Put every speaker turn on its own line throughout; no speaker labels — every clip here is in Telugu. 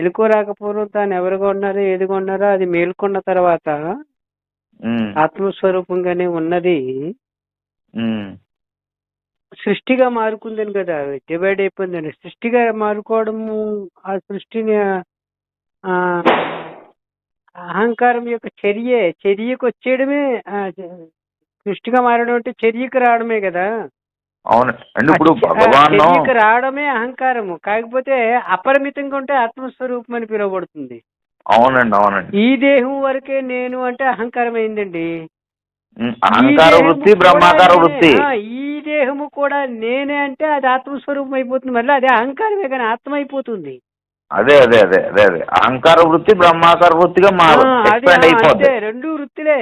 మెలకు రాకపోవడం తాను ఎవరుగా ఉన్నారో ఏదిగా ఉన్నారో అది మేల్కొన్న తర్వాత ఆత్మస్వరూపంగానే ఉన్నది. సృష్టిగా మారుకుందని కదా డివైడ్ అయిపోయిందని. సృష్టిగా మారుకోవడము ఆ సృష్టిని ఆ, అహంకారం యొక్క చర్యే. చర్యకు వచ్చేయడమే సృష్టిగా మారడం అంటే చర్యకు రావడమే కదా.
అవును. అంటే ఇప్పుడు భగవాన్
రావడమే అహంకారము. కాకపోతే అపరిమితంగా ఉంటే ఆత్మస్వరూపం అని పిలువబడుతుంది.
అవునండి అవునండి.
ఈ దేహం వరకే నేను అంటే అహంకారం అయిందండి
అహంకార వృత్తి బ్రహ్మాకార. వృత్తి.
ఈ దేహము కూడా నేనే అంటే అది ఆత్మస్వరూపం అయిపోతుంది. మళ్ళీ అదే అహంకారమే కానీ ఆత్మ అయిపోతుంది
అదే అదే అదే అదే అదే. అహంకార వృత్తి బ్రహ్మాకార వృత్తిగా మా
ఆ, అదే
ఎక్స్పాండ్
ఆ,
అయిపోద్ది.
అంతే రెండు వృత్తులే.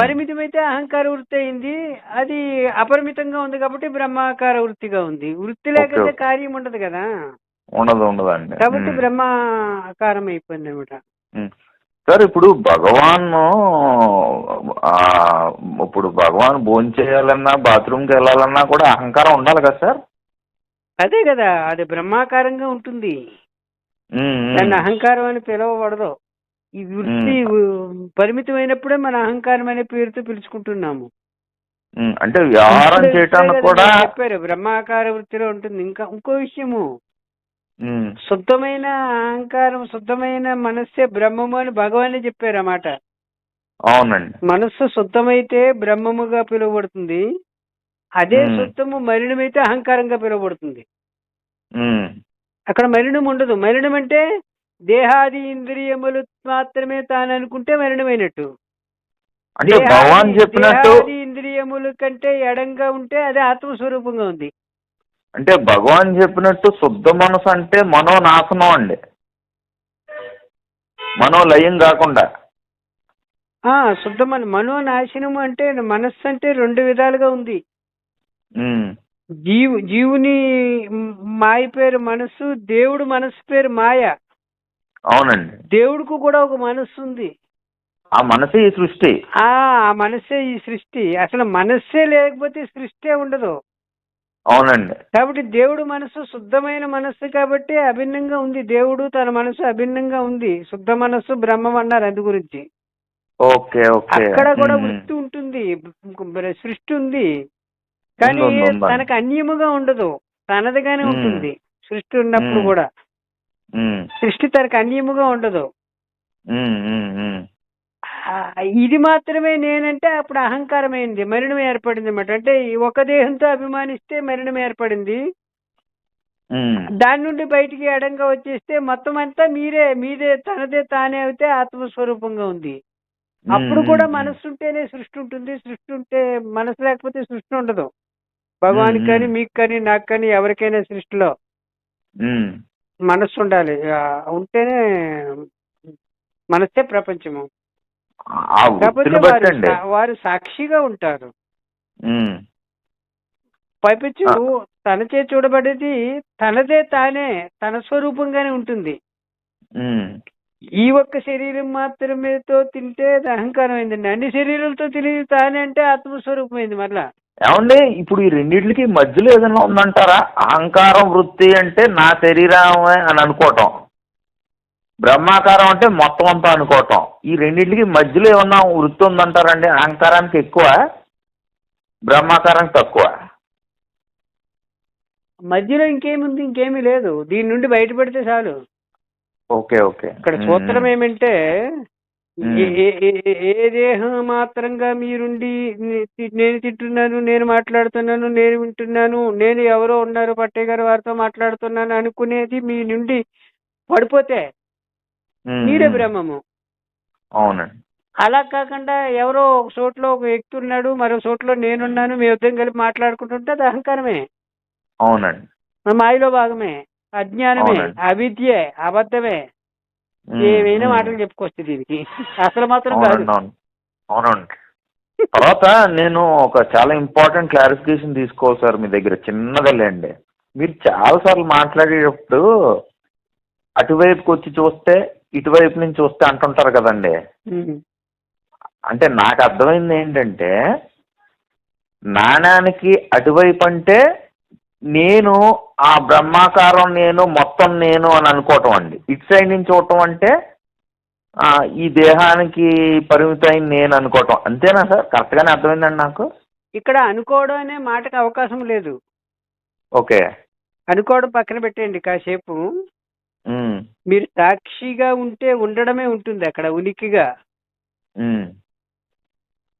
పరిమితమైతే అహంకార వృత్తి అయింది. అది అపరిమితంగా ఉంది కాబట్టి బ్రహ్మాకార వృత్తిగా ఉంది. వృత్తి లేకపోతే. కార్యం ఉండదు కదా?
ఉండదు ఉండదండి
కాబట్టి. బ్రహ్మాకారం అయిపోయింది అనమాట.
సార్ ఇప్పుడు భగవాన్ ఇప్పుడు భగవాన్ భోజనం చేయాలన్నా బాత్రూమ్కి వెళ్ళాలన్నా కూడా అహంకారం ఉండాలి కదా సార్?
అదే కదా అది బ్రహ్మాకారంగా ఉంటుంది. దాన్ని అహంకారం అని పిలవబడదు ఈ వృత్తి పరిమితమైనప్పుడే మన అహంకారం అనే పేరుతో పిలుచుకుంటున్నాము.
అంటే వ్యవహారం చేయటానికి కూడా
చెప్పారు బ్రహ్మాకార వృత్తిలో ఉంటుంది. ఇంకా ఇంకో విషయము. శుద్ధమైన అహంకారం శుద్ధమైన మనస్సే బ్రహ్మము అని భగవానే చెప్పారు అన్నమాట
అవునండి.
మనస్సు శుద్ధమైతే బ్రహ్మముగా పిలువబడుతుంది. అదే. శుద్ధము మలినమైతే అహంకారంగా పిలువబడుతుంది. అక్కడ మలినం ఉండదు మలినం అంటే దేహాది ఇంద్రియములు మాత్రమే తాను అనుకుంటే మలినమైనట్టు
అంటే భగవాన్ చెప్పినట్టు
ఇంద్రియముల కంటే ఎడంగా ఉంటే అదే ఆత్మస్వరూపంగా ఉంది.
అంటే భగవాన్ చెప్పినట్టు శుద్ధ మనసు అంటే మనోనాశనం అండి. మనోలయం కాకుండా.
ఆ శుద్ధమన మనోనాశనము అంటే మనస్సు అంటే రెండు విధాలుగా ఉంది. జీవు జీవుని మాయ పేరు మనస్సు దేవుడు మనస్సు పేరు మాయ.
అవునండి.
దేవుడికి కూడా ఒక మనస్సు ఉంది.
ఆ మనసే ఈ సృష్టి.
ఆ మనస్సే ఈ సృష్టి. అసలు మనస్సే లేకపోతే సృష్టి ఉండదు.
అవునండి.
కాబట్టి దేవుడు మనస్సు శుద్ధమైన మనస్సు కాబట్టి అభిన్నంగా ఉంది. దేవుడు తన మనస్సు అభిన్నంగా ఉంది. శుద్ధ మనస్సు బ్రహ్మం అన్నారు అందు గురించి.
Okay okay.
అక్కడ కూడా వృత్తి ఉంటుంది. సృష్టి ఉంది. కానీ. తనకు అన్యముగా ఉండదు. తనదిగానే. ఉంటుంది. సృష్టి ఉన్నప్పుడు. కూడా. సృష్టి తనకు అన్యముగా ఉండదు. ఇది మాత్రమే నేనంటే అప్పుడు అహంకారమైంది మరణం ఏర్పడింది అన్నమాట. అంటే ఒక దేహంతో అభిమానిస్తే మరణం ఏర్పడింది. దాని నుండి బయటికి ఎడంగా వచ్చేస్తే మొత్తం అంతా మీరే మీదే తనదే తానే అయితే ఆత్మస్వరూపంగా ఉంది. అప్పుడు కూడా
ఉమ్,
మనస్సు ఉంటేనే సృష్టి ఉంటుంది సృష్టి ఉంటే మనసు లేకపోతే సృష్టి ఉండదు. భగవానికి కానీ. మీకు కానీ నాకు కానీ ఎవరికైనా సృష్టిలో. మనస్సు ఉండాలి ఉంటేనే మనసే ప్రపంచము. కాకపోతే వారు వారు సాక్షిగా ఉంటారు.
ఉమ్,
పైపెచ్చు తనచే చూడబడేది తనదే తానే తన స్వరూపంగానే ఉంటుంది. ఈ ఒక్క శరీరం మాత్రమేతో తింటే అహంకారం అయిందండి అన్ని శరీరాలతో తిని తానే అంటే ఆత్మస్వరూపమైంది మరలా.
ఏమండి ఇప్పుడు ఈ రెండిట్లకి మధ్యలో ఏదైనా ఉందంటారా? అహంకారం వృత్తి అంటే నా శరీరమే అని అనుకోవటం. బ్రహ్మాకారం అంటే మొత్తం అంతా అనుకోవటం. ఈ రెండిట్లకి మధ్యలో ఏమన్నా వృత్తి ఉందంటారండి? అహంకారానికి ఎక్కువ బ్రహ్మాకారానికి తక్కువ.
మధ్యలో ఇంకేముంది? ఇంకేమీ లేదు. దీని నుండి బయటపడితే చాలు.
Okay okay.
ఇక్కడ సూత్రం ఏమంటే. ఏ- దేహం మాత్రంగా మీరుండి నేను తింటున్నాను నేను మాట్లాడుతున్నాను నేను వింటున్నాను నేను ఎవరో ఉన్నారు పట్టయ్య గారు వారితో మాట్లాడుతున్నాను అనుకునేది మీ నుండి పడిపోతే. మీరే బ్రహ్మము.
అవునండి.
అలా కాకుండా ఎవరో ఒక చోట్లో ఒక వ్యక్తి ఉన్నాడు మరో చోట్లో నేనున్నాను మీ ఇద్దరం కలిపి మాట్లాడుకుంటుంటే అది అహంకారమే.
అవునండి.
మాయలో భాగమే. అజ్ఞానమే. అవిద్యే అబద్ధమే. ఏమైనా. మాటలు చెప్పుకోవచ్చు దీనికి. అసలు మాత్రం కాదు.
అవునండి. అవును అవునండి. తర్వాత నేను ఒక చాలా ఇంపార్టెంట్ క్లారిఫికేషన్ తీసుకోవాలి సార్ మీ దగ్గర చిన్నదలేండి మీరు చాలాసార్లు మాట్లాడేటప్పుడు అటువైపుకి వచ్చి చూస్తే ఇటువైపు నుంచి చూస్తే అంటుంటారు కదండి. అంటే నాకు అర్థమైంది ఏంటంటే నాణానికి అటువైపు అంటే నేను ఆ బ్రహ్మాకారం నేను మొత్తం నేను అని అనుకోవటం అండి. ఇటు సైడ్ నుంచి చూడటం అంటే ఈ దేహానికి పరిమితమైన నేను అనుకోవటం. అంతేనా సార్? కరెక్ట్గానే అర్థమైందండి నాకు?
ఇక్కడ అనుకోవడం అనే మాటకు అవకాశం లేదు.
ఓకే.
అనుకోవడం పక్కన పెట్టేయండి కాసేపు. మీరు సాక్షిగా ఉంటే ఉండడమే ఉంటుంది అక్కడ ఉనికిగా.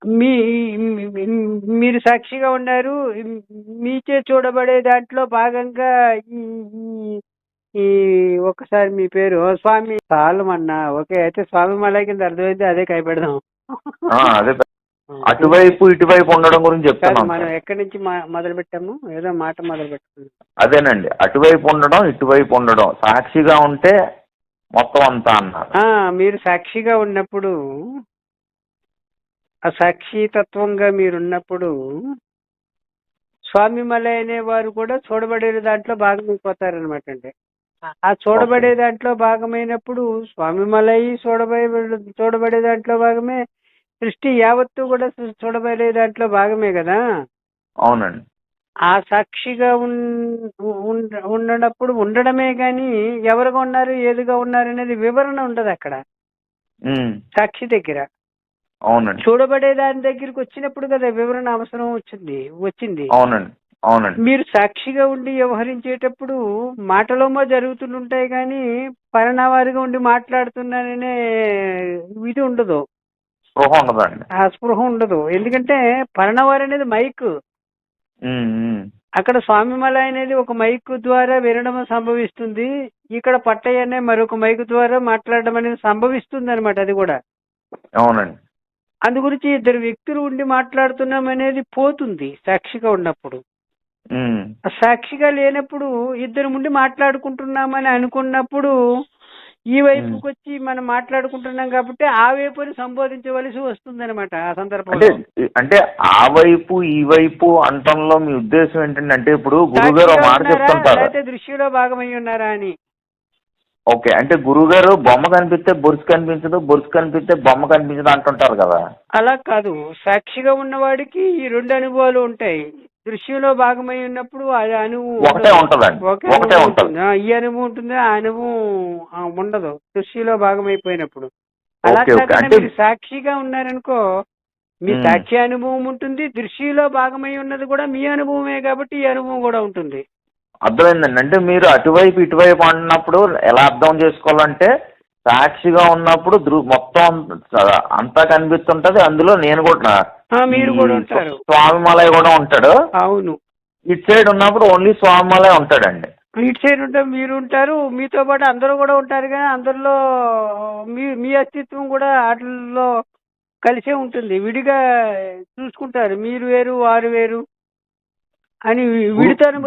మీ మీరు సాక్షిగా ఉన్నారు మీచే చూడబడే దాంట్లో భాగంగా ఈ ఈ- ఒకసారి మీ పేరు స్వామి. సాలమన్నా ఓకే అయితే స్వామి మలై కింద అర్థమైంది అదే కైపెడదాం.
అదే అటువైపు ఇటువైపు ఉండడం గురించి
కాదు
చెప్తున్నాం
మనం. ఎక్కడి నుంచి మొదలు పెట్టాము? ఏదో మాట మొదలు పెట్టుకున్నాం.
అదేనండి. అటువైపు ఉండడం ఇటువైపు ఉండడం. సాక్షిగా ఉంటే మొత్తం అంతా అన్నారు.
మీరు సాక్షిగా ఉన్నప్పుడు ఆ సాక్షి తత్వంగా మీరున్నప్పుడు స్వామి మలై అనే వారు కూడా చూడబడే దాంట్లో భాగమైపోతారనమాట అండి. ఆ చూడబడే దాంట్లో భాగమైనప్పుడు స్వామి మలై చూడబడే చూడబడే దాంట్లో భాగమే సృష్టి యావత్తు కూడా చూడబడే దాంట్లో భాగమే కదా?
అవునండి.
ఆ సాక్షిగా ఉన్- ఉండ- ఉండనప్పుడు ఉండడమే గాని ఎవరుగా ఉన్నారు ఏదిగా ఉన్నారు అనేది వివరణ ఉండదు అక్కడ. సాక్షి దగ్గర.
అవునండి.
చూడబడే దాని దగ్గరికి వచ్చినప్పుడు కదా వివరణ అవసరం వచ్చింది వచ్చింది.
అవునండి. అవునండి.
మీరు సాక్షిగా ఉండి వ్యవహరించేటప్పుడు మాటలోమో జరుగుతుంటాయి కానీ పరిణామాలుగా ఉండి మాట్లాడుతున్నాననే ఇది ఉండదు.
స్పృహ ఉండదండి.
ఆ స్పృహ ఉండదు. ఎందుకంటే పరిణవారు అనేది మైక్. అక్కడ స్వామిమల అనేది ఒక మైక్ ద్వారా వినడం సంభవిస్తుంది. ఇక్కడ పట్టయ్య అనే మరొక మైక్ ద్వారా మాట్లాడడం అనేది సంభవిస్తుంది అనమాట అది కూడా.
అవునండి.
అందు గురించి ఇద్దరు వ్యక్తులు ఉండి మాట్లాడుతున్నాం అనేది పోతుంది సాక్షిగా ఉన్నప్పుడు. సాక్షిగా లేనప్పుడు ఇద్దరు ఉండి మాట్లాడుకుంటున్నామని అనుకున్నప్పుడు ఈ వైపుకి వచ్చి మనం మాట్లాడుకుంటున్నాం కాబట్టి ఆ వైపుని సంబోధించవలసి వస్తుంది అనమాట ఆ
అంటే
సందర్భంలో.
అంటే ఆ వైపు ఈ వైపు అంటంలో మీ ఉద్దేశం ఏంటంటే అంటే ఇప్పుడు గురుగారు మాట? చెప్తుంటారు.
లేకపోతే దృష్టిలో భాగమై ఉన్నారా అని?
ఓకే అంటే గురుగారు బొమ్మ కనిపిస్తే బొరుసు కనిపించదు బొరుసు కనిపిస్తే బొమ్మ కనిపించదు అంటుంటారు కదా.
అలా కాదు. సాక్షిగా ఉన్నవాడికి ఈ రెండు అనుభవాలు ఉంటాయి. దృశ్యంలో భాగమై ఉన్నప్పుడు అది అనుభవం
ఒకటే. ఉంటదండి. ఒకటే ఉంటది.
ఈ అనుభవం ఉంటుంది ఆ అనుభవం ఉండదు. దృష్టిలో భాగమైపోయినప్పుడు. అలా. కాకుండా మీరు సాక్షిగా ఉన్నారనుకో మీ. సాక్షి అనుభవం ఉంటుంది దృష్టిలో భాగమై ఉన్నది కూడా మీ అనుభవమే కాబట్టి ఈ అనుభవం కూడా ఉంటుంది.
అర్థమైందండి. అంటే మీరు అటువైపు ఇటువైపు అన్నప్పుడు ఎలా అర్థం చేసుకోవాలంటే సాక్షిగా ఉన్నప్పుడు మొత్తం అంతా కనిపిస్తుంటది. అందులో నేను కూడా
మీరు కూడా ఉంటారు.
కూడా ఉంటాడు.
అవును.
ఇటు సైడ్ ఉన్నప్పుడు ఓన్లీ స్వామి మలయ ఉంటాడండి.
ఇటు సైడ్ ఉంటే మీరు ఉంటారు. మీతో పాటు అందరూ కూడా ఉంటారు కానీ అందరిలో మీ మీ అస్తిత్వం కూడా వాటిల్లో కలిసే ఉంటుంది. విడిగా చూసుకుంటారు. మీరు వేరు వారు వేరు అని విడితనం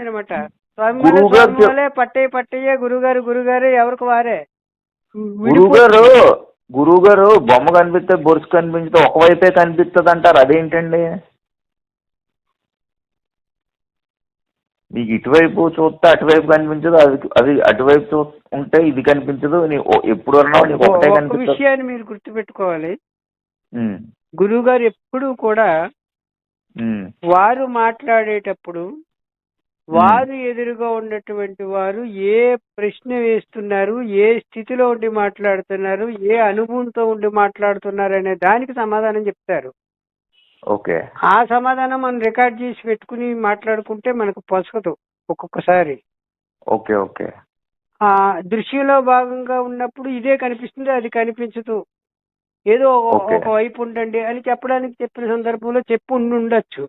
అనమాట స్వామి వల్ల
గురువు గారు
స్వామి వల్లే పట్టయ్య పట్టయ్య గురుగారు గురుగారే ఎవరికి వారే?
గురుగారు గురుగారు బొమ్మ కనిపిస్తే బొరుసు కనిపించితే ఒకవైపే కనిపిస్తుంది అంటారు అదేంటండి? నీకు ఇటువైపు చూస్తే అటువైపు కనిపించదు అది అది అటువైపు చూ ఉంటే ఇది కనిపించదు. నీ ఎప్పుడు అన్నావు నీకు ఒకటే
ఒక
కనిపిస్తుంది
విషయాన్ని మీరు గుర్తుపెట్టుకోవాలి. గురువు గారు ఎప్పుడూ కూడా వారు మాట్లాడేటప్పుడు వారు ఎదురుగా ఉన్నటువంటి వారు ఏ ప్రశ్న వేస్తున్నారు ఏ స్థితిలో ఉండి మాట్లాడుతున్నారు ఏ అనుభవంతో ఉండి మాట్లాడుతున్నారు అనే దానికి సమాధానం చెప్తారు.
ఓకే.
ఆ సమాధానం మనం రికార్డ్ చేసి పెట్టుకుని మాట్లాడుకుంటే మనకు పొసగదు ఒక్కొక్కసారి.
Okay okay.
ఆ దృశ్యంలో భాగంగా ఉన్నప్పుడు ఇదే కనిపిస్తుంది అది కనిపించదు. ఏదో ఒక- వైపు ఉండండి అని చెప్పడానికి చెప్పిన సందర్భంలో చెప్పు ఉండి ఉండొచ్చు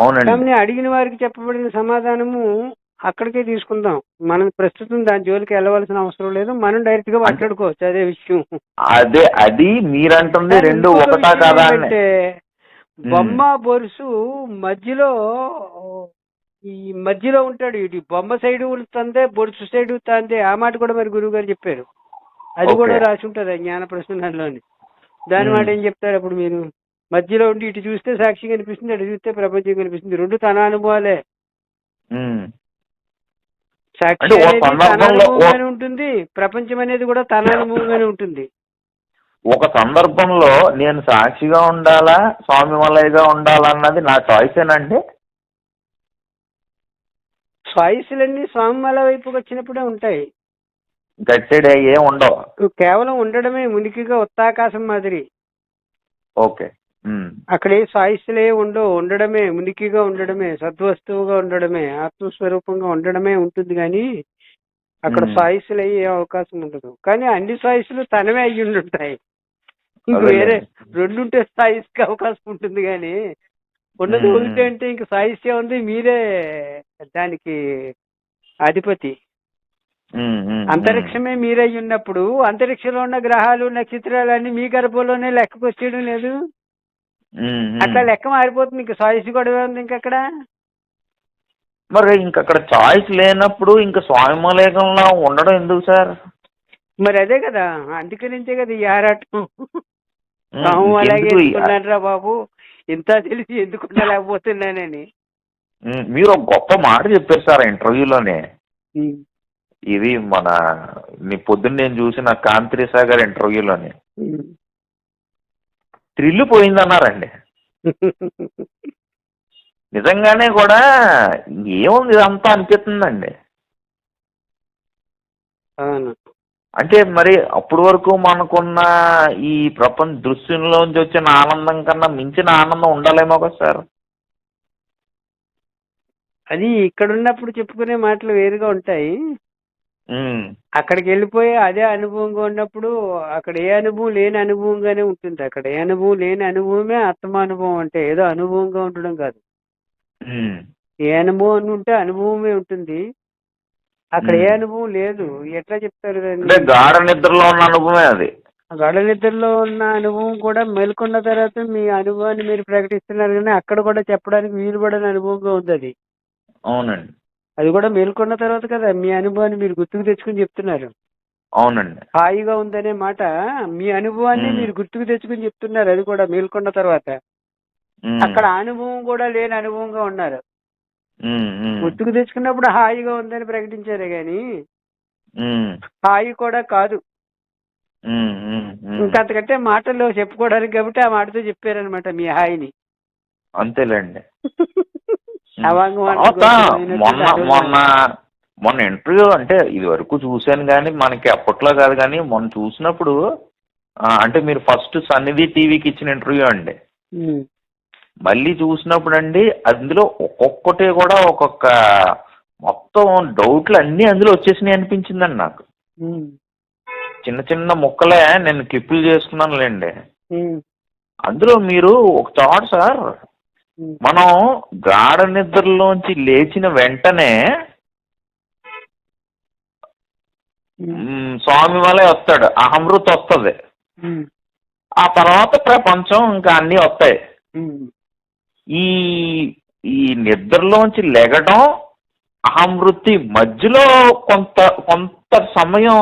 అవునండి.
అడిగిన వారికి చెప్పబడిన సమాధానము అక్కడికే తీసుకుందాం. మనం ప్రస్తుతం దాని జోలికి వెళ్ళవలసిన అవసరం లేదు. మనం డైరెక్ట్గా మాట్లాడుకోవచ్చు అదే విషయం.
అదే అది మీరంటుంది రెండు ఒకటా కాదా
ఏంటంటే, బొమ్మ బొరుసు మధ్యలో ఈ మధ్యలో ఉంటాడు ఇటు బొమ్మ సైడ్ తందే బొరుసు సైడ్ తందే. ఆ మాట కూడా మరి గురువు గారు చెప్పారు. అది. కూడా రాసి ఉంటుంది జ్ఞాన ప్రశ్నలోని దాని. మాట ఏం చెప్తారు అప్పుడు మీరు? మధ్యలో ఉండి ఇటు చూస్తే సాక్షి కనిపిస్తుంది అటు చూస్తే ప్రపంచం కనిపిస్తుంది. రెండు తన అనుభవాలే. సాక్షి అనేది అనుభవంగానే ఉంటుంది ప్రపంచం అనేది కూడా తన అనుభవంగానే ఉంటుంది.
ఒక సందర్భంలో నేను సాక్షిగా ఉండాలా స్వామి మలయగా ఉండాలా అన్నది నా చాయిసేనండి
చాయిస్లన్నీ స్వామిమాల వైపుకి వచ్చినప్పుడే ఉంటాయి.
గట్టెడ్ ఏ ఉండవు.
కేవలం ఉండడమే మునికిగా ఉత్తాకాశం మాదిరి.
ఓకే.
అక్కడ ఏ సాయిస్లే ఉండవు ఉండడమే మునికిగా ఉండడమే సద్వస్తువుగా ఉండడమే ఆత్మస్వరూపంగా ఉండడమే ఉంటుంది కానీ అక్కడ. సాయిస్లు అయ్యే అవకాశం ఉండదు కానీ అన్ని సాయిస్లు తనవే అయ్యి
అదేలే.
వేరే రెండుంటే సాయిస్కి అవకాశం ఉంటుంది కానీ ఉన్నది
మ్మ్.
ఒకటి అంటే ఇంక సాయిస్యే ఉంది మీరే దానికి అధిపతి. అంతరిక్షమే మీరై ఉన్నప్పుడు అంతరిక్షంలో ఉన్న గ్రహాలు నక్షత్రాలు అన్ని మీ గర్భంలోనే లెక్కకు వచ్చేయడం లేదు. అట్లా లెక్క మారిపోతుంది. ఇంకా సాయిస్ గొడవ ఉంది ఇంక అక్కడ
మరి ఇంక అక్కడ చాయిస్ లేనప్పుడు ఇంకా స్వామిమలేకంలో ఉండడం ఎందుకు సార్?
మరి అదే కదా. అందుకనించే కదా ఈ ఆరాటం. అలాగే బాబు? ఇంత తెలిసి ఎందుకు ఉండలేకపోతున్నానని.
మీరు ఒక గొప్ప మాట చెప్పారు సార్ ఇంటర్వ్యూలోనే. ఇది మన నీ పొద్దున్న నేను చూసిన కాంతిరేసా గారి ఇంటర్వ్యూలోనే థ్రిల్ పోయిందన్నారండి నిజంగానే కూడా ఏముంది ఇదంతా అనిపిస్తుందండి. అంటే మరి అప్పటి వరకు మనకున్న ఈ ప్రపంచ దృశ్యంలోంచి వచ్చిన ఆనందం కన్నా మించిన ఆనందం ఉండాలేమో కదా సార్.
అది ఇక్కడ ఉన్నప్పుడు చెప్పుకునే మాటలు వేరుగా ఉంటాయి. అక్కడికి వెళ్ళిపోయి అదే అనుభవంగా ఉన్నప్పుడు అక్కడ ఏ అనుభవం లేని అనుభవంగానే ఉంటుంది. అక్కడ ఏ అనుభవం లేని అనుభవమే ఆత్మానుభవం అంటే ఏదో అనుభవంగా ఉండడం కాదు. ఏ అనుభవం అని ఉంటే అనుభవమే ఉంటుంది. అక్కడ ఏ. అనుభవం లేదు. ఎట్లా చెప్తారు
గాఢ నిద్రలో ఉన్న అనుభవమే అది.
గడ నిద్రలో ఉన్న అనుభవం కూడా మేల్కొన్న తర్వాత మీ అనుభవాన్ని మీరు ప్రకటిస్తున్నారు కానీ అక్కడ కూడా చెప్పడానికి వీలు పడని అనుభవంగా ఉంది అది.
అవునండి.
అది కూడా మేల్కొన్న తర్వాత కదా మీ అనుభవాన్ని మీరు గుర్తుకు తెచ్చుకుని చెప్తున్నారు.
అవునండి.
హాయిగా ఉందనే మాట మీ అనుభవాన్ని. మీరు గుర్తుకు తెచ్చుకుని చెప్తున్నారు అది కూడా మేల్కొన్న తర్వాత. అక్కడ అనుభవం కూడా లేని అనుభవంగా ఉన్నారు. గుర్తుకు తెచ్చుకున్నప్పుడు హాయిగా ఉందని ప్రకటించారే గాని హాయి కూడా కాదు. ఇంకా అంతకంటే మాటల్లో చెప్పుకోవడానికి కాబట్టి ఆ మాటతో చెప్పారనమాట మీ హాయిని.
అంతేలేండి. తర్వాత మొన్న మొన్న మొన్న ఇంటర్వ్యూ అంటే ఇది వరకు చూశాను కానీ మనకి అప్పట్లో కాదు కానీ మొన్న చూసినప్పుడు అంటే మీరు ఫస్ట్ సన్నిధి టీవీకి ఇచ్చిన ఇంటర్వ్యూ అండి. మళ్ళీ చూసినప్పుడు అండి అందులో ఒక్కొక్కటి కూడా ఒక్కొక్క మొత్తం డౌట్లు అన్నీ అందులో వచ్చేసినాయి అనిపించిందండి నాకు. చిన్న చిన్న ముక్కలే నేను క్లిప్పులు చేసుకున్నానులేండి. అందులో మీరు ఒక థాట్ సార్ మనం గాఢ నిద్రలోంచి లేచిన వెంటనే స్వామి వల్లే వస్తాడు. అహమృత్ వస్తుంది. ఆ తర్వాత ప్రపంచం ఇంకా అన్నీ వస్తాయి. ఈ ఈ నిద్రలోంచి లెగడం అహమృతి మధ్యలో కొంత కొంత సమయం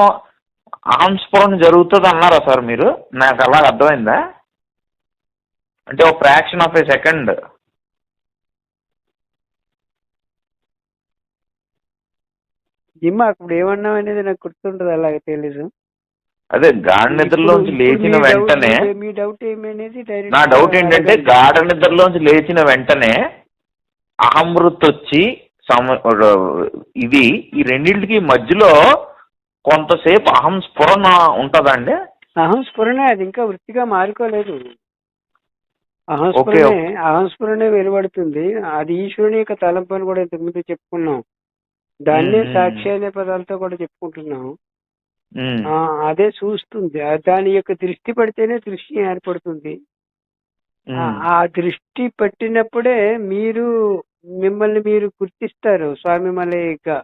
అహంస్ఫురణ జరుగుతుంది అన్నారా సార్ మీరు? నాకు అలా అర్థమైందా? అంటే ఒక ఫ్రాక్షన్ ఆఫ్ ఏ సెకండ్
జిమ్మ అప్పుడు ఏమన్నాం అనేది నాకు గుర్తుంటది అలాగే తెలీదు.
అదే గాఢ నిద్రలోంచి లేచిన వెంటనే
మీ డౌట్ ఏమి అనేది direct
నా డౌట్ ఏంటంటే. గాఢ నిద్రలోంచి లేచిన వెంటనే అహమృత్ వచ్చి సమ ఇది ఈ రెండింటికి మధ్యలో కొంతసేపు అహం స్ఫురణ ఉంటుందండి?
అహం స్ఫురణే అది ఇంకా వృత్తిగా మారుకోలేదు. అహం స్ఫురణే అహం స్ఫురణే వెలువడుతుంది. అది ఈశ్వరుని యొక్క తలంపు అని కూడా ఇంతకుముందు చెప్పుకున్నాం. దాన్నే. సాక్షి అనే పదాలతో కూడా చెప్పుకుంటున్నాం అదే చూస్తుంది. దాని యొక్క దృష్టి పడితేనే దృష్టి ఏర్పడుతుంది. ఆ, దృష్టి పట్టినప్పుడే మీరు మిమ్మల్ని మీరు గుర్తిస్తారు స్వామి మలయగా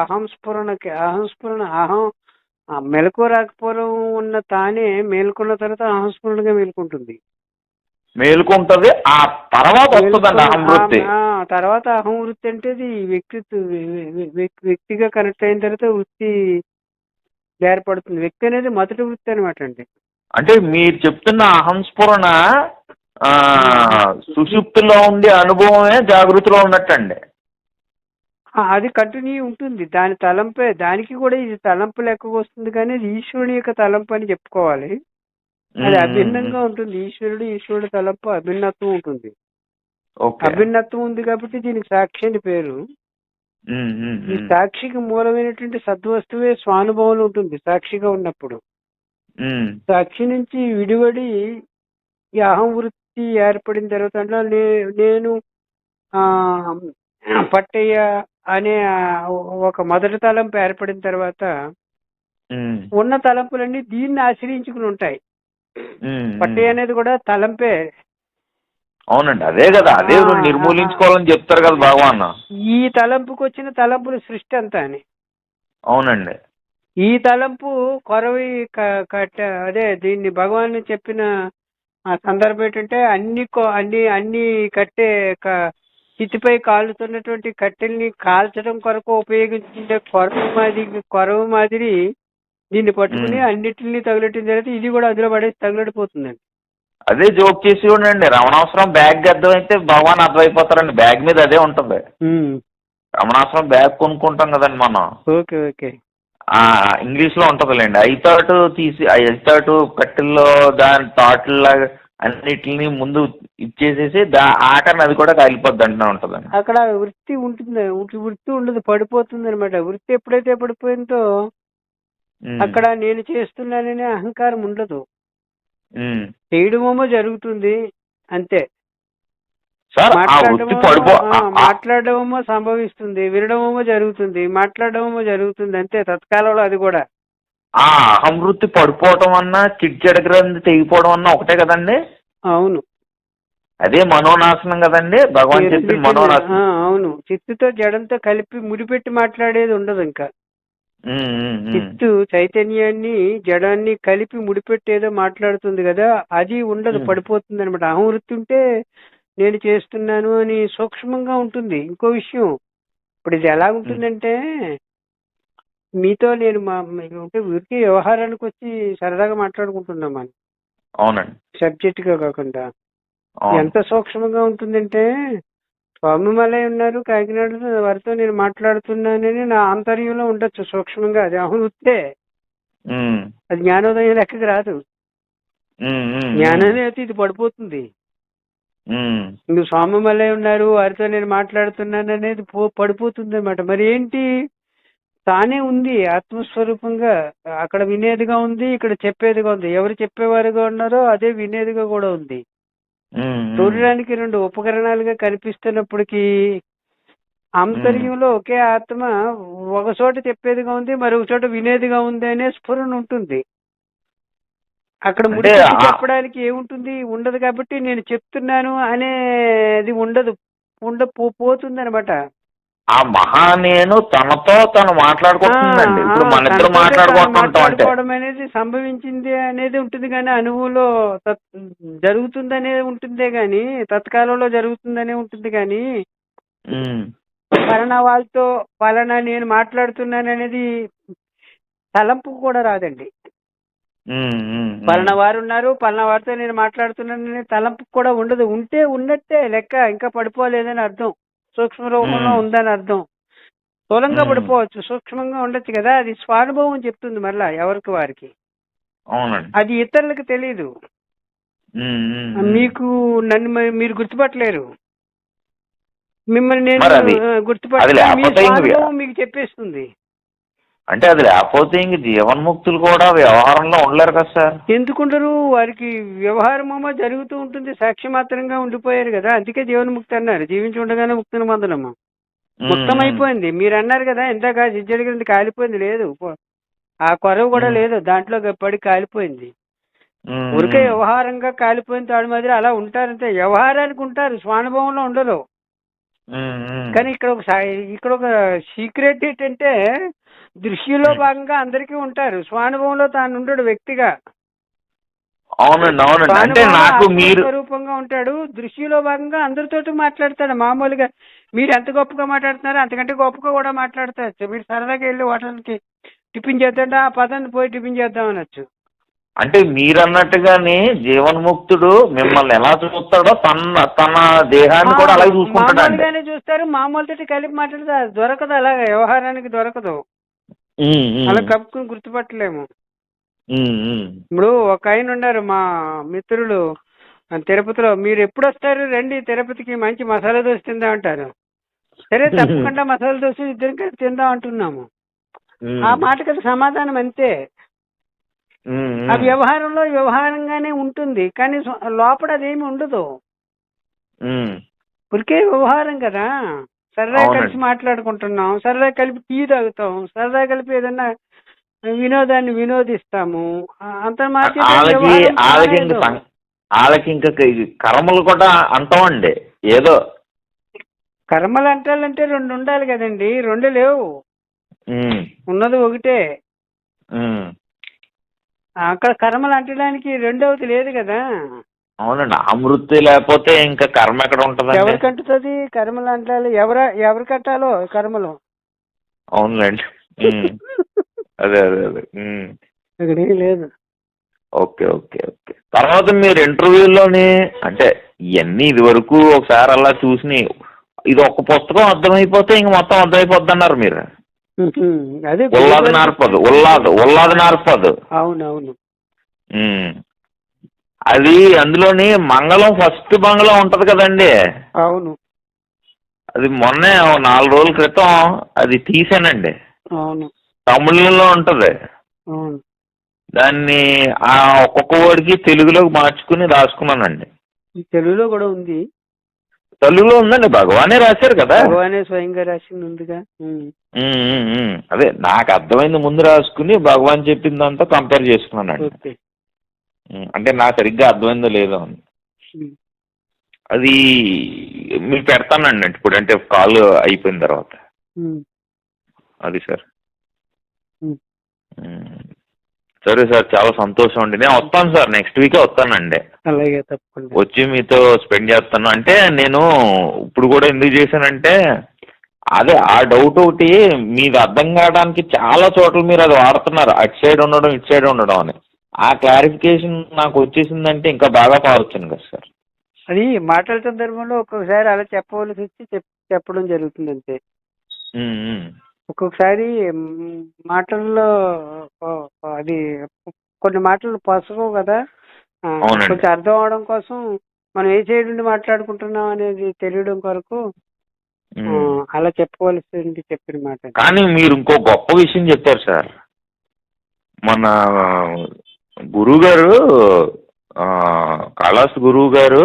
అహం స్ఫురణకి అహం స్ఫురణ అహం మెలకు రాకపోవడం ఉన్న తానే మేల్కొన్న తర్వాత అహం స్ఫురణగా మేల్కొంటుంది.
మేలుకుంటది ఆ తర్వాత వస్తుందండి
ఆ, ఆ తర్వాత అహం వృత్తి అంటే అది వ్యక్తి వ్యక్తిగా కనెక్ట్ అయిన తర్వాత వృత్తి ఏర్పడుతుంది. వ్యక్తి అనేది మొదటి వృత్తి అనమాట అండి.
అంటే మీరు చెప్తున్న అహంస్ఫురణ ఆ సుషుప్తిలో ఉండే అనుభవమే జాగృతిలో ఉన్నట్టండి.
అది కంటిన్యూ ఉంటుంది. దాని తలంపే దానికి కూడా ఇది తలంపు లెక్కకు వస్తుంది కానీ ఈశ్వరుని యొక్క తలంపు అని చెప్పుకోవాలి. అది అభిన్నంగా ఉంటుంది. ఈశ్వరుడు ఈశ్వరుడు తలంపు అభిన్నత్వం ఉంటుంది. అభిన్నత్వం ఉంది కాబట్టి దీనికి సాక్షి అని పేరు. ఈ. సాక్షికి మూలమైనటువంటి సద్వస్తువే స్వానుభవం ఉంటుంది సాక్షిగా ఉన్నప్పుడు. సాక్షి నుంచి విడివడి ఈ అహం వృత్తి ఏర్పడిన తర్వాత నే- నేను ఆ పట్టయ్య అనే ఒక మొదటి తలంపు ఏర్పడిన తర్వాత ఉన్న తలంపులన్నీ దీన్ని ఆశ్రయించుకుని ఉంటాయి. పట్టయ్య అనేది కూడా తలంపే.
అవునండి అదే కదా అదే నిర్మూలించుకోవాలని చెప్తారు కదా భగవాన్.
ఈ తలంపుకి వచ్చిన తలంపుల సృష్టి అంతా అని.
అవునండి.
ఈ తలంపు కొరవి కట్ట అదే దీన్ని భగవాన్ చెప్పిన సందర్భం ఏంటంటే అన్ని అన్ని అన్ని కట్టే చితిపై కాలుతున్నటువంటి కట్టెల్ని కాల్చడం కొరకు ఉపయోగించుకునే కొరవ మాదిరి కొరవ మాదిరి దీన్ని పట్టుకుని. అన్నిటిని తగులెట్టిన తర్వాత ఇది కూడా అందులో పడేసి తగులడిపోతుందండి
అదే జోక్ చేసి ఉండండి. రమణాసురం బ్యాగ్ అర్థం అయితే భగవాన్ అర్థమైపోతారండి. బ్యాగ్ మీద అదే ఉంటుంది. రమణాసురం బ్యాగ్ కొనుక్కుంటాం కదండి మనం.
Okay okay.
ఆ ఇంగ్లీష్లో ఉంటదిలేండి. ఐ థాట్ తీసి ఐ థాట్ కట్టెల్లో దాని థాట్లాగా అన్నిటిని ముందు ఇచ్చేసేసి దా ఆఖరిని అది కూడా కాలిపోద్ది అంటూనే ఉంటదండి.
అక్కడ వృత్తి ఉంటుంది. వృత్తి- ఉండదు. పడిపోతుంది అనమాట వృత్తి ఎప్పుడైతే పడిపోయిందో అక్కడ నేను చేస్తున్నాననే అహంకారం ఉండదు. చేయడమేమో జరుగుతుంది అంతే. మాట్లాడడమేమో సంభవిస్తుంది వినడమేమో జరుగుతుంది మాట్లాడడమేమో జరుగుతుంది అంతే తత్కాలంలో అది కూడా.
ఆ అహం వృత్తి పడిపోవటం అన్నా చిడ్చెడ గ్రంథి తెగిపోవడం అన్నా ఒకటే కదండి?
అవును.
అదే మనోనాశనం కదండి? భగవాన్ చెప్పిన
ఆ,
మనోనాశనం.
అవును. చిత్తుతో జడంతో కలిపి ముడిపెట్టి మాట్లాడేది ఉండదు ఇంకా. చిత్తు చైతన్యాన్ని జడాన్ని కలిపి ముడిపెట్టేదో మాట్లాడుతుంది కదా అది ఉండదు. పడిపోతుంది అనమాట అహం వృత్తి ఉంటే నేను చేస్తున్నాను అని సూక్ష్మంగా ఉంటుంది. ఇంకో విషయం ఇప్పుడు ఇది ఎలా ఉంటుందంటే మీతో నేను మా ఊరికి వ్యవహారానికి వచ్చి సరదాగా మాట్లాడుకుంటున్నాం మనం.
అవునండి.
సబ్జెక్ట్గా కాకుండా. ఎంత సూక్ష్మంగా ఉంటుందంటే స్వామి మలై ఉన్నారు కాకినాడలో వారితో నేను మాట్లాడుతున్నానని నా ఆంతర్యంలో ఉండొచ్చు సూక్ష్మంగా. అది వృత్తే
ఉమ్,
అది జ్ఞానోదయం లెక్కకి రాదు.
ఉమ్, ఉమ్,
జ్ఞానం అయితే ఇది పడిపోతుంది. నువ్వు స్వామి మళ్ళీ ఉన్నారు వారితో నేను మాట్లాడుతున్నాను అనేది పడిపోతుంది అనమాట మరి ఏంటి? తానే ఉంది ఆత్మస్వరూపంగా. అక్కడ వినేదిగా ఉంది ఇక్కడ చెప్పేదిగా ఉంది. ఎవరు చెప్పేవారుగా ఉన్నారో అదే వినేదిగా కూడా ఉంది. చూడడానికి రెండు ఉపకరణాలుగా కనిపిస్తున్నప్పటికీ ఆంతర్యంలో ఒకే ఆత్మ ఒక చోట చెప్పేదిగా ఉంది మరొక చోట వినేదిగా ఉంది అనే స్ఫురణ ఉంటుంది. అక్కడ
ఆ-
చెప్పడానికి ఏముంటుంది? ఉండదు కాబట్టి నేను చెప్తున్నాను అనేది ఉండదు. ఉండ పోతుంది అనమాట
ఆ మహా నేను తనతో తను మాట్లాడుకుంటుందండి. ఇప్పుడు మన ఇద్దరు మాట్లాడుకుంటుంటాం అంటే.
మాట్లాడుకోవడం అనేది సంభవించింది అనేది ఉంటుంది కానీ అనుభవంలో జరుగుతుందనే ఉంటుందే గాని తత్కాలంలో జరుగుతుందనే ఉంటుంది కానీ పలానా వాళ్ళతో పలానా నేను మాట్లాడుతున్నాను అనేది తలంపు కూడా రాదండి. పలానా వారు ఉన్నారు పలానా వారితో నేను మాట్లాడుతున్నాను అనే తలంపు కూడా ఉండదు. ఉంటే ఉన్నట్టే లెక్క ఇంకా పడిపోలేదని అర్థం. సూక్ష్మ రూపంలో. ఉందని అర్థం. స్థూలంగా. పడిపోవచ్చు. సూక్ష్మంగా ఉండొచ్చు కదా. అది స్వానుభవం చెప్తుంది మళ్ళా ఎవరికి వారికి. అది ఇతరులకు తెలియదు. మీకు నన్ను మీరు గుర్తుపట్టలేరు. మిమ్మల్ని నేను స్వానుభవం మీకు చెప్పేస్తుంది.
అంటే అది లేకపోతే ఇంక జీవన్ముక్తులు కూడా వ్యవహారంలో ఉండలేరు కదా సార్.
ఎందుకుంటారు వారికి వ్యవహారమేమో జరుగుతూ ఉంటుంది సాక్షి మాత్రంగా ఉండిపోయారు కదా. అందుకే జీవన్ముక్తి అన్నారు. జీవించి ఉండగానే ముక్తిని పొందడము
ఉమ్,
మొత్తం అయిపోయింది మీరు అన్నారు కదా ఇందాక సిజ్జడిగినది కాలిపోయింది. లేదు. ఆ కొరవ కూడా. లేదు. దాంట్లో పడి కాలిపోయింది.
ఉమ్.
వ్యవహారంగా కాలిపోయిన తాడు మాదిరి అలా ఉంటారంటే వ్యవహారానికి ఉంటారు. స్వానుభవంలో ఉండరు.
ఉమ్.
కానీ ఇక్కడ ఒక ఇక్కడ ఒక సీక్రెట్ ఏంటంటే దృష్టిలో
మ్మ్.
భాగంగా అందరికీ ఉంటారు. స్వానుభవంలో తాను ఉండడు వ్యక్తిగా.
అవునండి అవునండి. అంటే నాకు మీరు
ఆత్మస్వరూపంగా ఉంటాడు. దృష్టిలో భాగంగా అందరితోటి మాట్లాడతాడు. మామూలుగా మీరు ఎంత గొప్పగా మాట్లాడుతున్నారో అంతకంటే గొప్పగా కూడా మాట్లాడతారు. మీరు సరదాగా వెళ్ళి హోటల్కి టిఫిన్ చేద్దాం ఆ పదాన్ని పోయి టిఫిన్ చేద్దాం అనొచ్చు.
అంటే మీరు అన్నట్టుగానే జీవన్ముక్తుడు మిమ్మల్ని ఎలా చూస్తాడో తన తన దేహాన్ని కూడా అలాగే
మామూలుగానే చూస్తారు. మామూలుతో కలిపి మాట్లాడతారు దొరకదు. అలాగా వ్యవహారానికి దొరకదు. అలా కప్పుకుని గుర్తుపట్టలేము. ఇప్పుడు ఒక ఆయన ఉన్నారు మా మిత్రులు తిరుపతిలో. మీరు ఎప్పుడు వస్తారు? రండి తిరుపతికి మంచి మసాలా దోశ తిందాం అంటారు. సరే తప్పకుండా మసాలా దోశ ఇద్దరం కలిసి తిందాం అంటున్నాము. ఆ మాటకి సమాధానం అంతే. ఆ వ్యవహారంలో వ్యవహారంగానే ఉంటుంది కానీ లోపల అదేమి ఉండదు. ఉరికే వ్యవహారం కదా. సరదా. కలిసి మాట్లాడుకుంటున్నాం. సరదా కలిపి టీ తాగుతాం. సరదా కలిపి ఏదన్నా వినోదాన్ని వినోదిస్తాము. అంత
వాళ్ళకి ఇంక కర్మలు కూడా అంటామండి. ఏదో
కర్మలు అంటాలంటే రెండు ఉండాలి కదండి. రెండు లేవు. ఉన్నది ఒకటే. అక్కడ కర్మలు అంటడానికి రెండవది లేదు కదా.
అవునండి అమృతి లేకపోతే ఇంకా కర్మ ఎక్కడ ఉంటదండి?
ఎవరికి అంటుతుంది కర్మలు అంటాలి ఎవర ఎవరు కట్టాలో కర్మలు.
అవునులేండి. ఉమ్. అదే అదే అదే. ఉమ్.
ఇక్కడ ఏం లేదు.
Okay okay okay. తర్వాత మీరు ఇంటర్వ్యూలోని అంటే ఇవన్నీ ఇది వరకు ఒకసారి అలా చూసి ఇది ఒక పుస్తకం అర్థమైపోతే ఇంక మొత్తం అర్థమైపోద్ది అన్నారు మీరు
అదే
ఉల్లాది నార్పదు ఉల్లాదు ఉల్లాది నార్పదు.
అవునవును.
అది అందులోని మంగళం ఫస్ట్ మంగళం ఉంటది కదండి.
అవును.
అది మొన్నే ఓ నాలుగు రోజుల క్రితం అది తీసానండి.
అవును.
తమిళంలో ఉంటది.
అవును.
దాన్ని ఆ ఒక్కొక్క వర్డ్కి తెలుగులోకి మార్చుకుని రాసుకున్నానండి.
ఈ తెలుగులో కూడా ఉంది.
తెలుగులో ఉందండి భగవానే రాశారు కదా.
భగవానే స్వయంగా రాసింది ఉందిగా. ఉమ్.
ఉమ్, ఉమ్, ఉమ్. అదే నాకు అర్థమైంది ముందు రాసుకుని భగవాన్ చెప్పిందంతా కంపేర్ చేసుకున్నానండి.
ఓకే.
అంటే నాకు సరిగ్గా అర్థమైందో లేదో. అని. అది మీరు పెడతానండి ఇప్పుడు అంటే కాల్ అయిపోయిన తర్వాత. అది సార్. సరే సార్ చాలా సంతోషం అండి. నేను వస్తాను సార్ నెక్స్ట్ వీకే వస్తానండి.
అలాగే తప్పకుండా.
వచ్చి మీతో స్పెండ్ చేస్తాను. అంటే నేను ఇప్పుడు కూడా ఎందుకు చేశానంటే అదే ఆ డౌట్ ఒకటి మీది అర్థం కావడానికి చాలా చోట్ల మీరు అది వాడుతున్నారు. అటు సైడ్ ఉండడం ఇటు సైడ్ ఉండడం అని. ఆ క్లారిఫికేషన్ నాకు వచ్చేసిందంటే ఇంకా బాగా పారొచ్చాను కదా సార్
అది మాటల సందర్భంలో ఒక్కొక్కసారి అలా చెప్పవలసి వచ్చి చెప్ చెప్పడం జరుగుతుంది అంతే. ఒక్కొక్కసారి మాటల్లో అది కొన్ని మాటలు పసవు కదా. కొంచెం అర్థం అవడం కోసం మనం ఏ సైడ్ నుండి మాట్లాడుకుంటున్నాం అనేది తెలియడం కొరకు. అలా చెప్పవలసింది చెప్పిన మాట
కానీ మీరు ఇంకో గొప్ప విషయం చెప్పారు సార్ మన గురువు గారు కైలాస్ గురువు గారు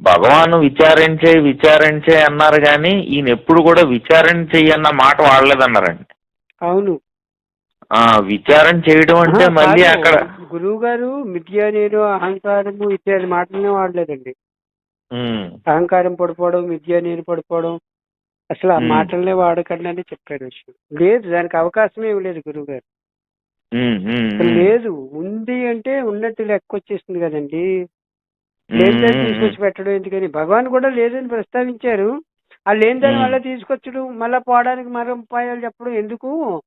భగవాన్ విచారించే విచారించే అన్నారు కానీ ఈయన ఎప్పుడు కూడా విచారణ చెయ్యన్న మాట వాడలేదన్నారండి.
అవును.
ఆ విచారణ చేయడం అంటే మళ్ళీ. అక్కడ
గురువు గారు మిథ్య నేను అహంకారము ఇత్యాది మాటలనే వాడలేదండి. అహంకారం పడిపోవడం మిథ్య నేను పడిపోవడం అసలు ఆ. మాటలనే వాడకండి అని చెప్పారు విషయం లేదు దానికి అవకాశమే ఇవ్వలేదు గురువు గారు
ఉమ్, ఉమ్,
అసలు
ఉమ్.
లేదు. ఉంది అంటే ఉన్నట్టు లెక్క వచ్చేస్తుంది కదండి.
ఉమ్,
తీసుకొచ్చి పెట్టడం ఎందుకని? భగవాన్ కూడా లేదని ప్రస్తావించారు. ఆ లేని దాన్ని
మ్మ్.
మళ్ళీ తీసుకొచ్చడం మళ్ళీ పోవడానికి మరో ఉపాయాలు చెప్పడం ఎందుకు.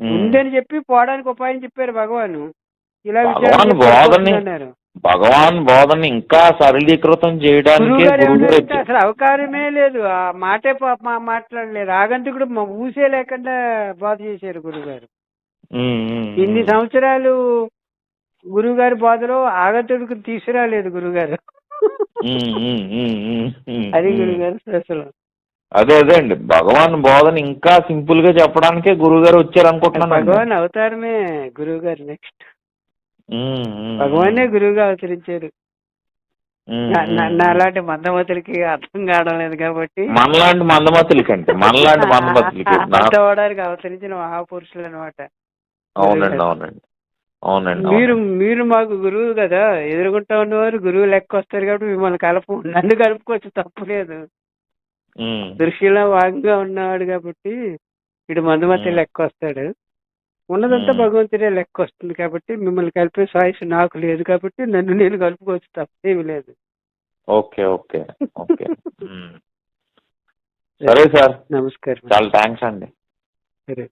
ఉందని చెప్పి పోవడానికి ఉపాయం చెప్పారు భగవాన్. ఇలా
భగవాన్ బోధని- భగవాన్ బోధన ఇంకా సరళీకృతం చేయడానికి
అసలు అవకాశమే లేదు. ఆ మాటే మాట్లాడలేదు. ఆగంతుకుడు ఊసే లేకుండా బాధ చేశారు గురువు గారు.
ఉమ్, ఉమ్,
ఇన్ని. సంవత్సరాలు గురువు గారి బోధలో ఆగంతుడికి తీసుకురాలేదు గురువు గారు
ఉమ్, ఉమ్, ఉమ్, ఉమ్, ఉమ్,
అది
ఉమ్.
గురువు గారు అసలు
అదే అదే అండి. భగవాన్ బోధన ఇంకా సింపుల్గా చెప్పడానికే గురువు గారు వచ్చారు అనుకుంటున్నాను
భగవాన్ అవతారమే గురువు గారు నెక్స్ట్ భగవానే గురువుగా అవతరించారు. నాలాంటి మందమతులకి అర్థం కావడం లేదు కాబట్టి.
మనలాంటి మందమతులకి. అంటే మనలాంటి మందమతులకి
అవతరించిన మహాపురుషులు అనమాట
అవునండి అవునండి. అవునండి
మీరు. మీరు మాకు గురువు కదా ఎదురుగుంటా ఉన్నవారు గురువు లెక్క వస్తారు కాబట్టి మిమ్మల్ని కలపు నన్ను కలుపుకోవచ్చు తప్పులేదు. దృష్టిలో వాగ్గా ఉన్నవాడు కాబట్టి ఇటు మందుమతి. లెక్క వస్తాడు ఉన్నదంతా. భగవంతుడే లెక్క వస్తుంది కాబట్టి మిమ్మల్ని కలిపే సాయిస్ నాకు లేదు కాబట్టి నన్ను నేను కలుపుకోవచ్చు తప్పేమి లేదు.
Okay okay okay. సరే సార్.
నమస్కారం
చాలా థ్యాంక్స్ అండి.
సరే.